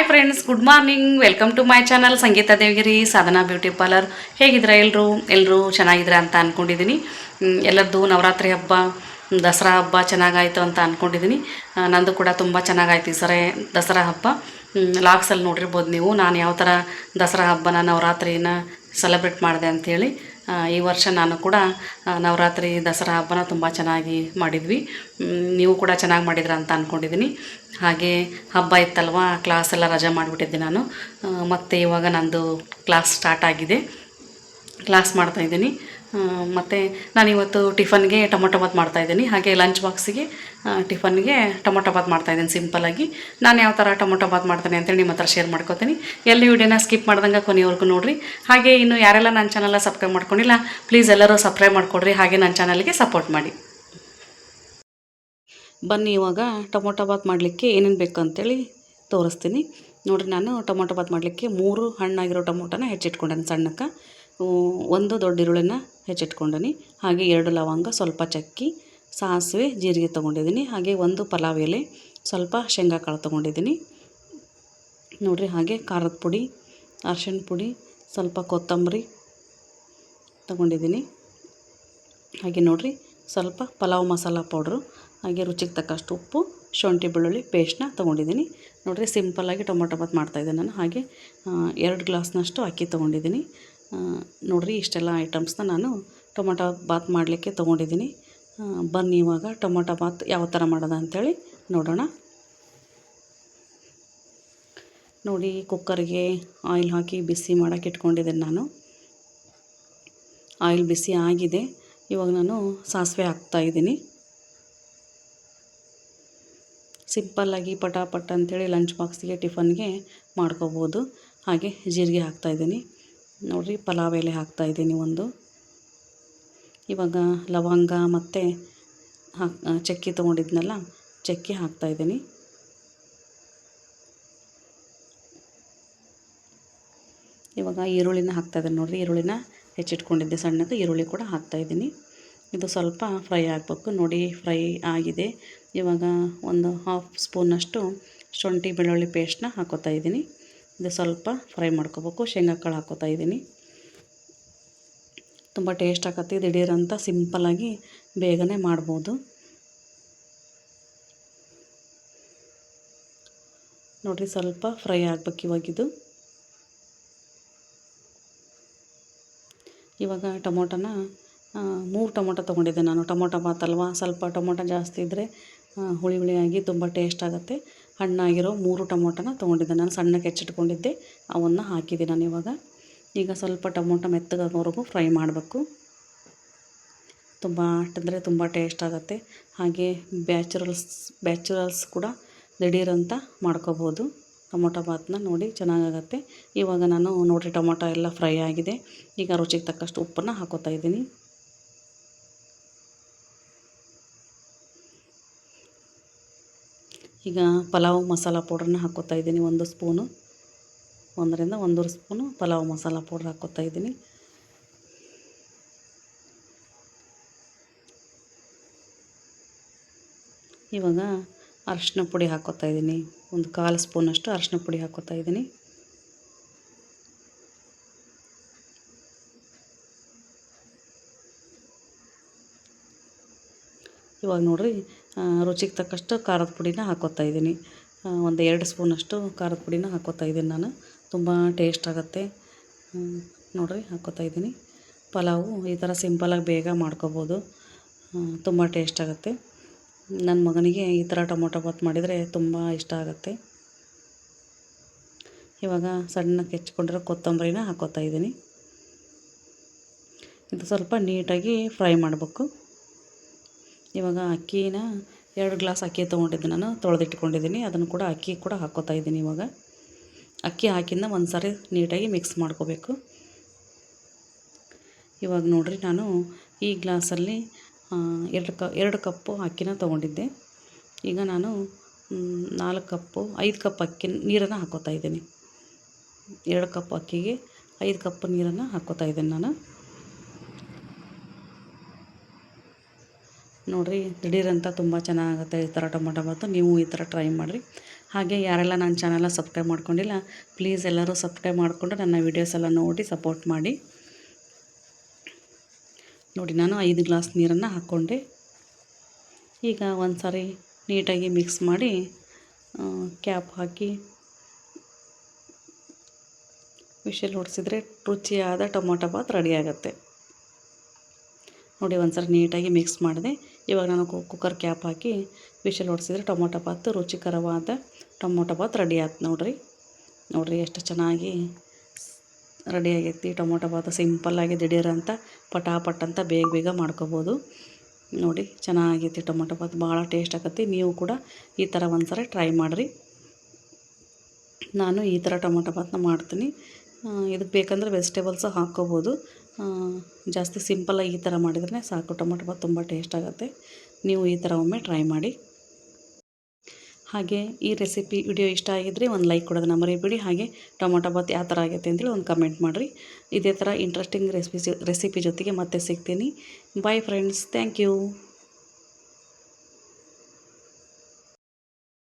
Hi friends good morning welcome to my channel Sangeetha Devagiri Sadhana beauty parlour ಹೇಗಿದ್ದೀರಾ ಎಲ್ಲರೂ ಎಲ್ಲರೂ ಚೆನ್ನಾಗಿದ್ದೀರಾ ಅಂತ ಅಂದ್ಕೊಂಡಿದ್ದೀನಿ ಎಲ್ಲರದ್ದು ನವರಾತ್ರಿ ಹಬ್ಬ, ದಸರಾ ಹಬ್ಬ ಚೆನ್ನಾಗಾಯಿತು ಅಂತ ಅಂದ್ಕೊಂಡಿದ್ದೀನಿ ನಂದು ಕೂಡ ತುಂಬ ಚೆನ್ನಾಗಾಯ್ತು ಈ ಸರಿ ದಸರಾ ಹಬ್ಬ. ಲಾಗ್ಸಲ್ಲಿ ನೋಡಿರ್ಬೋದು ನೀವು. ನಾನು ಯಾವ ಥರ ದಸರಾ ಹಬ್ಬನ, ನವರಾತ್ರಿನ ಸೆಲೆಬ್ರೇಟ್ ಮಾಡಿದೆ ಅಂಥೇಳಿ ಈ ವರ್ಷ ನಾನು ಕೂಡ ನವರಾತ್ರಿ ದಸರಾ ಹಬ್ಬನ ತುಂಬ ಚೆನ್ನಾಗಿ ಮಾಡಿದ್ವಿ. ನೀವು ಕೂಡ ಚೆನ್ನಾಗಿ ಮಾಡಿದ್ರ ಅಂತ ಅಂದ್ಕೊಂಡಿದ್ದೀನಿ ಹಾಗೆ ಹಬ್ಬ ಇತ್ತಲ್ವ ಕ್ಲಾಸ್ ಎಲ್ಲ ರಜೆ ಮಾಡಿಬಿಟ್ಟಿದ್ದೆ ನಾನು. ಮತ್ತು ಇವಾಗ ನಂದು ಕ್ಲಾಸ್ ಸ್ಟಾರ್ಟ್ ಆಗಿದೆ. ಕ್ಲಾಸ್ ಮಾಡ್ತಾಯಿದ್ದೀನಿ ಮತ್ತು ನಾನಿವತ್ತು ಟಿಫನ್ಗೆ ಟೊಮೊಟೊ ಬಾತ್ ಮಾಡ್ತಾಯಿದ್ದೀನಿ ಹಾಗೆ ಲಂಚ್ ಬಾಕ್ಸಿಗೆ ಟಿಫನ್ಗೆ ಟೊಮೊಟೊ ಬಾತ್ ಮಾಡ್ತಾಯಿದ್ದೀನಿ ಸಿಂಪಲಾಗಿ ನಾನು ಯಾವ ಥರ ಟೊಮೊಟೊ ಬಾತ್ ಮಾಡ್ತೇನೆ ಅಂತೇಳಿ ನಿಮ್ಮ ಹತ್ರ ಶೇರ್ ಮಾಡ್ಕೋತೀನಿ. ಎಲ್ಲಿ ವಿಡಿಯೋನ ಸ್ಕಿಪ್ ಮಾಡ್ದಂಗೆ ಕೊನೆಯವರೆಗೂ ನೋಡಿರಿ. ಹಾಗೆ ಇನ್ನು ಯಾರೆಲ್ಲ ನನ್ನ ಚಾನಲ್ನ ಸಬ್ಸ್ಕ್ರೈಬ್ ಮಾಡ್ಕೊಂಡಿಲ್ಲ ಪ್ಲೀಸ್ ಎಲ್ಲರೂ ಸಬ್ಸ್ಕ್ರೈಬ್ ಮಾಡ್ಕೊಡ್ರಿ. ಹಾಗೆ ನನ್ನ ಚಾನಲ್ಗೆ ಸಪೋರ್ಟ್ ಮಾಡಿ. ಬನ್ನಿ ಇವಾಗ ಟೊಮೊಟೊ ಬಾತ್ ಮಾಡಲಿಕ್ಕೆ ಏನೇನು ಬೇಕು ಅಂತೇಳಿ ತೋರಿಸ್ತೀನಿ. ನೋಡಿರಿ ನಾನು ಟೊಮೊಟೊ ಬಾತ್ ಮಾಡಲಿಕ್ಕೆ ಮೂರು ಹಣ್ಣಾಗಿರೋ ಟೊಮೊಟೊನ ಹೆಚ್ಚಿಟ್ಕೊಂಡೆ ಸಣ್ಣಕ್ಕೆ. ಒಂದು ದೊಡ್ಡ ಈರುಳ್ಳಿನ ಹೆಚ್ಚಿಟ್ಕೊಂಡೀನಿ. ಹಾಗೆ ಎರಡು ಲವಂಗ, ಸ್ವಲ್ಪ ಚಕ್ಕಿ, ಸಾಸಿವೆ, ಜೀರಿಗೆ ತೊಗೊಂಡಿದ್ದೀನಿ ಹಾಗೆ ಒಂದು ಪಲಾವ್ ಎಲೆ, ಸ್ವಲ್ಪ ಶೇಂಗಾ ಕಾಳು ತೊಗೊಂಡಿದ್ದೀನಿ ನೋಡಿರಿ, ಹಾಗೆ ಖಾರದ ಪುಡಿ, ಅರ್ಶಿಣ ಪುಡಿ, ಸ್ವಲ್ಪ ಕೊತ್ತಂಬರಿ ತೊಗೊಂಡಿದ್ದೀನಿ ಹಾಗೆ ನೋಡಿರಿ, ಸ್ವಲ್ಪ ಪಲಾವ್ ಮಸಾಲ ಪೌಡ್ರು, ಹಾಗೆ ರುಚಿಗೆ ತಕ್ಕಷ್ಟು ಉಪ್ಪು, ಶುಂಠಿ ಬೆಳ್ಳುಳ್ಳಿ ಪೇಸ್ಟ್ನ ತೊಗೊಂಡಿದ್ದೀನಿ ನೋಡಿರಿ, ಸಿಂಪಲ್ಲಾಗಿ ಟೊಮೊಟೊ ಬಾತ್ ಮಾಡ್ತಾಯಿದ್ದೆ ನಾನು. ಹಾಗೆ ಎರಡು ಗ್ಲಾಸ್ನಷ್ಟು ಅಕ್ಕಿ ತೊಗೊಂಡಿದ್ದೀನಿ ನೋಡಿರಿ ಇಷ್ಟೆಲ್ಲ ಐಟಮ್ಸ್ನ ನಾನು ಟೊಮೊಟೊ ಬಾತ್ ಮಾಡಲಿಕ್ಕೆ ತೊಗೊಂಡಿದ್ದೀನಿ. ಬನ್ನಿ ಇವಾಗ ಟೊಮೊಟೊ ಬಾತ್ ಯಾವ ಥರ ಮಾಡೋದು ಅಂಥೇಳಿ ನೋಡೋಣ. ನೋಡಿ, ಕುಕ್ಕರ್ಗೆ ಆಯಿಲ್ ಹಾಕಿ ಬಿಸಿ ಮಾಡೋಕೆ ಇಟ್ಕೊಂಡಿದ್ದೀನಿ ನಾನು. ಆಯಿಲ್ ಬಿಸಿ ಆಗಿದೆ. ಇವಾಗ ನಾನು ಸಾಸಿವೆ ಹಾಕ್ತಾಯಿದ್ದೀನಿ ಸಿಂಪಲ್ಲಾಗಿ ಪಟಾಪಟ ಅಂಥೇಳಿ ಲಂಚ್ ಬಾಕ್ಸಿಗೆ ಟಿಫನ್ಗೆ ಮಾಡ್ಕೋಬೋದು. ಹಾಗೆ ಜೀರಿಗೆ ಹಾಕ್ತಾಯಿದ್ದೀನಿ ನೋಡಿರಿ, ಪಲಾವ್ ಎಲೆ ಹಾಕ್ತಾಯಿದ್ದೀನಿ ಒಂದು. ಇವಾಗ ಲವಂಗ ಮತ್ತು ಹಾಕ್ ಚಕ್ಕಿ ತೊಗೊಂಡಿದ್ನಲ್ಲ, ಚಕ್ಕಿ ಹಾಕ್ತಾಯಿದ್ದೀನಿ ಇವಾಗ ಈರುಳ್ಳಿನ ಹಾಕ್ತಾಯಿದ್ದೀನಿ ನೋಡಿರಿ, ಈರುಳ್ಳಿನ ಹೆಚ್ಚಿಟ್ಕೊಂಡಿದ್ದೆ, ಸಣ್ಣದು ಈರುಳ್ಳಿ ಕೂಡ ಹಾಕ್ತಾಯಿದ್ದೀನಿ ಇದು ಸ್ವಲ್ಪ ಫ್ರೈ ಆಗಬೇಕು, ನೋಡಿ ಫ್ರೈ ಆಗಿದೆ. ಇವಾಗ ಒಂದು ಹಾಫ್ ಸ್ಪೂನಷ್ಟು ಶುಂಠಿ ಬೆಳ್ಳುಳ್ಳಿ ಪೇಸ್ಟ್ನ ಹಾಕೋತಾ ಇದ್ದೀನಿ. ಇದು ಸ್ವಲ್ಪ ಫ್ರೈ ಮಾಡ್ಕೋಬೇಕು. ಶೇಂಗಾ ಕಾಳು ಹಾಕೋತಾ ಇದ್ದೀನಿ. ತುಂಬ ಟೇಸ್ಟ್ ಆಗತ್ತೆ ದಿಢೀರಂತ ಸಿಂಪಲ್ಲಾಗಿ ಬೇಗನೆ ಮಾಡ್ಬೋದು. ನೋಡಿರಿ, ಸ್ವಲ್ಪ ಫ್ರೈ ಆಗ್ಬೇಕು ಇವಾಗಿದು ಇವಾಗ ಟೊಮೊಟೊನ ಮೂರು ಟೊಮೊಟೊ ತೊಗೊಂಡಿದ್ದೆ ನಾನು. ಟೊಮೊಟೊ ಬಾತ್ ಅಲ್ವಾ ಸ್ವಲ್ಪ ಟೊಮೊಟೊ ಜಾಸ್ತಿ ಇದ್ದರೆ ಹುಳಿ ಹುಳಿಯಾಗಿ ತುಂಬ ಟೇಸ್ಟ್ ಆಗುತ್ತೆ. ಹಣ್ಣಾಗಿರೋ ಮೂರು ಟೊಮೊಟೊನ ತೊಗೊಂಡಿದ್ದೆ. ನಾನು ಸಣ್ಣಕ್ಕೆ ಹೆಚ್ಚಿಟ್ಕೊಂಡಿದ್ದೆ. ಅವನ್ನು ಹಾಕಿದ್ದೆ ನಾನು ಇವಾಗ. ಈಗ ಸ್ವಲ್ಪ ಟೊಮೊಟೊ ಮೆತ್ತಗಾಗೋವರೆಗೂ ಫ್ರೈ ಮಾಡಬೇಕು. ತುಂಬ ಅಂದರೆ ತುಂಬ ಟೇಸ್ಟ್ ಆಗುತ್ತೆ. ಹಾಗೆ ಬ್ಯಾಚುರಲ್ಸ್ ಬ್ಯಾಚುರಲ್ಸ್ ಕೂಡ ದಿಢೀರಂತ ಮಾಡ್ಕೋಬೋದು. ಟೊಮೊಟೊ ಬಾತನ್ನ ನೋಡಿ ಚೆನ್ನಾಗಾಗತ್ತೆ. ಇವಾಗ ನಾನು ನೋಡಿರಿ ಟೊಮೊಟೊ ಎಲ್ಲ ಫ್ರೈ ಆಗಿದೆ. ಈಗ ರುಚಿಗೆ ತಕ್ಕಷ್ಟು ಉಪ್ಪನ್ನು ಹಾಕೋತಾ ಇದ್ದೀನಿ. ಈಗ ಪಲಾವ್ ಮಸಾಲ ಪೌಡ್ರನ್ನ ಹಾಕೋತಾ ಇದ್ದೀನಿ ಒಂದು ಸ್ಪೂನು. ಒಂದರಿಂದ ಒಂದೂವರೆ ಸ್ಪೂನು ಪಲಾವ್ ಮಸಾಲ ಪೌಡ್ರ್ ಹಾಕೋತಾ ಇದ್ದೀನಿ. ಇವಾಗ ಅರಶಿನ ಪುಡಿ ಹಾಕೋತಾ ಇದ್ದೀನಿ. ಒಂದು ಕಾಲು ಸ್ಪೂನಷ್ಟು ಅರಶಿನ ಪುಡಿ ಹಾಕೋತಾ ಇದ್ದೀನಿ. ಇವಾಗ ನೋಡಿರಿ ರುಚಿಗೆ ತಕ್ಕಷ್ಟು ಖಾರದ ಪುಡಿನ ಹಾಕೋತಾ ಇದ್ದೀನಿ. ಒಂದು ಎರಡು ಸ್ಪೂನಷ್ಟು ಖಾರದ ಪುಡಿನ ಹಾಕೋತಾ ಇದ್ದೀನಿ ನಾನು. ತುಂಬ ಟೇಸ್ಟ್ ಆಗುತ್ತೆ. ನೋಡಿರಿ, ಹಾಕೋತಾ ಇದ್ದೀನಿ. ಪಲಾವು ಈ ಥರ ಸಿಂಪಲಾಗಿ ಬೇಗ ಮಾಡ್ಕೋಬೋದು. ತುಂಬ ಟೇಸ್ಟ್ ಆಗುತ್ತೆ. ನನ್ನ ಮಗನಿಗೆ ಈ ಥರ ಟೊಮೊಟೊ ಬಾತ್ ಮಾಡಿದರೆ ತುಂಬ ಇಷ್ಟ ಆಗುತ್ತೆ. ಇವಾಗ ಸಣ್ಣಕ್ಕೆ ಹೆಚ್ಕೊಂಡಿರೋ ಕೊತ್ತಂಬರಿನ ಹಾಕೋತಾ ಇದ್ದೀನಿ. ಇದು ಸ್ವಲ್ಪ ನೀಟಾಗಿ ಫ್ರೈ ಮಾಡಬೇಕು. ಇವಾಗ ಅಕ್ಕಿನ ಎರಡು ಗ್ಲಾಸ್ ಅಕ್ಕಿ ತೊಗೊಂಡಿದ್ದೆ ನಾನು, ತೊಳೆದಿಟ್ಕೊಂಡಿದ್ದೀನಿ. ಅದನ್ನು ಕೂಡ ಅಕ್ಕಿ ಕೂಡ ಹಾಕೋತಾ ಇದ್ದೀನಿ ಇವಾಗ. ಅಕ್ಕಿ ಹಾಕಿಂದ ಒಂದು ಸಾರಿ ನೀಟಾಗಿ ಮಿಕ್ಸ್ ಮಾಡ್ಕೋಬೇಕು. ಇವಾಗ ನೋಡಿರಿ, ನಾನು ಈ ಗ್ಲಾಸಲ್ಲಿ ಎರಡು ಕ, ಎರಡು ಕಪ್ಪು ಅಕ್ಕಿನ ತೊಗೊಂಡಿದ್ದೆ. ಈಗ ನಾನು ನಾಲ್ಕು ಕಪ್ಪು, ಐದು ಕಪ್ ಅಕ್ಕಿ ನೀರನ್ನು ಹಾಕ್ಕೋತಾ ಇದ್ದೀನಿ. ಎರಡು ಕಪ್ ಅಕ್ಕಿಗೆ ಐದು ಕಪ್ ನೀರನ್ನು ಹಾಕೋತಾ ಇದ್ದೀನಿ ನಾನು. ನೋಡಿರಿ, ದಿಢೀರಂತ ತುಂಬ ಚೆನ್ನಾಗುತ್ತೆ ಈ ಥರ ಟೊಮೊಟೊ ಬಾತು ನೀವು ಈ ಥರ ಟ್ರೈ ಮಾಡಿರಿ. ಹಾಗೆ ಯಾರೆಲ್ಲ ನನ್ನ ಚಾನಲ್ನ ಸಬ್ಸ್ಕ್ರೈಬ್ ಮಾಡ್ಕೊಂಡಿಲ್ಲ ಪ್ಲೀಸ್ ಎಲ್ಲರೂ ಸಬ್ಸ್ಕ್ರೈಬ್ ಮಾಡಿಕೊಂಡು ನನ್ನ ವೀಡಿಯೋಸ್ ಎಲ್ಲ ನೋಡಿ ಸಪೋರ್ಟ್ ಮಾಡಿ. ನೋಡಿ, ನಾನು ಐದು ಗ್ಲಾಸ್ ನೀರನ್ನು ಹಾಕ್ಕೊಂಡೆ ಈಗ ಒಂದು ಸಾರಿ ನೀಟಾಗಿ ಮಿಕ್ಸ್ ಮಾಡಿ ಕ್ಯಾಪ್ ಹಾಕಿ ವಿಷಲ್ ಹೊಡಿಸಿದ್ರೆ ರುಚಿಯಾದ ಟೊಮೊಟೊ ಬಾತ್ ರೆಡಿ ಆಗುತ್ತೆ. ನೋಡಿ ಒಂದು ನೀಟಾಗಿ ಮಿಕ್ಸ್ ಮಾಡಿದೆ. ಇವಾಗ ನಾನು ಕುಕ್ಕರ್ ಕ್ಯಾಪ್ ಹಾಕಿ ವಿಷಲ್ ಹೊಡಿಸಿದ್ರೆ ಟೊಮೊಟೊ ಬಾತ್ ರುಚಿಕರವಾದ ಟೊಮೊಟೊ ಬಾತ್ ರೆಡಿ ಆಯ್ತು ನೋಡಿರಿ. ನೋಡಿರಿ ಎಷ್ಟು ಚೆನ್ನಾಗಿ ರೆಡಿ ಆಗೈತಿ ಟೊಮೊಟೊ ಬಾತ್ ಸಿಂಪಲ್ಲಾಗಿ ದಿಢೀರಂತ ಪಟಾಪಟ್ ಅಂತ ಬೇಗ ಬೇಗ ಮಾಡ್ಕೋಬೋದು. ನೋಡಿ, ಚೆನ್ನಾಗೈತಿ ಟೊಮೊಟೊ ಬಾತ್ ಭಾಳ ಟೇಸ್ಟ್ ಆಕತಿ ನೀವು ಕೂಡ ಈ ಥರ ಒಂದ್ಸರಿ ಟ್ರೈ ಮಾಡಿರಿ. ನಾನು ಈ ಥರ ಟೊಮೊಟೊ ಬಾತನ್ನ ಮಾಡ್ತೀನಿ. ಇದಕ್ಕೆ ಬೇಕಂದ್ರೆ ವೆಜಿಟೇಬಲ್ಸು ಹಾಕ್ಕೋಬೋದು. ಜಾಸ್ತಿ ಸಿಂಪಲ್ಲಾಗಿ ಈ ಥರ ಮಾಡಿದ್ರೆ ಸಾಕು, ಟೊಮೊಟೊ ಬಾತ್ ತುಂಬ ಟೇಸ್ಟ್ ಆಗುತ್ತೆ. ನೀವು ಈ ಥರ ಒಮ್ಮೆ ಟ್ರೈ ಮಾಡಿ. ಹಾಗೆ ಈ ರೆಸಿಪಿ ವಿಡಿಯೋ ಇಷ್ಟ ಆಗಿದ್ದರೆ ಒಂದು ಲೈಕ್ ಕೊಡೋದನ್ನ ಮರಿಬೇಡಿ. ಹಾಗೆ ಟೊಮೊಟೊ ಬಾತ್ ಯಾವ ಥರ ಆಗೈತೆ ಅಂತೇಳಿ ಒಂದು ಕಮೆಂಟ್ ಮಾಡಿರಿ. ಇದೇ ಥರ ಇಂಟ್ರೆಸ್ಟಿಂಗ್ ರೆಸಿಪಿ ರೆಸಿಪಿ ಜೊತೆಗೆ ಮತ್ತೆ ಸಿಗ್ತೀನಿ. Bye friends thank you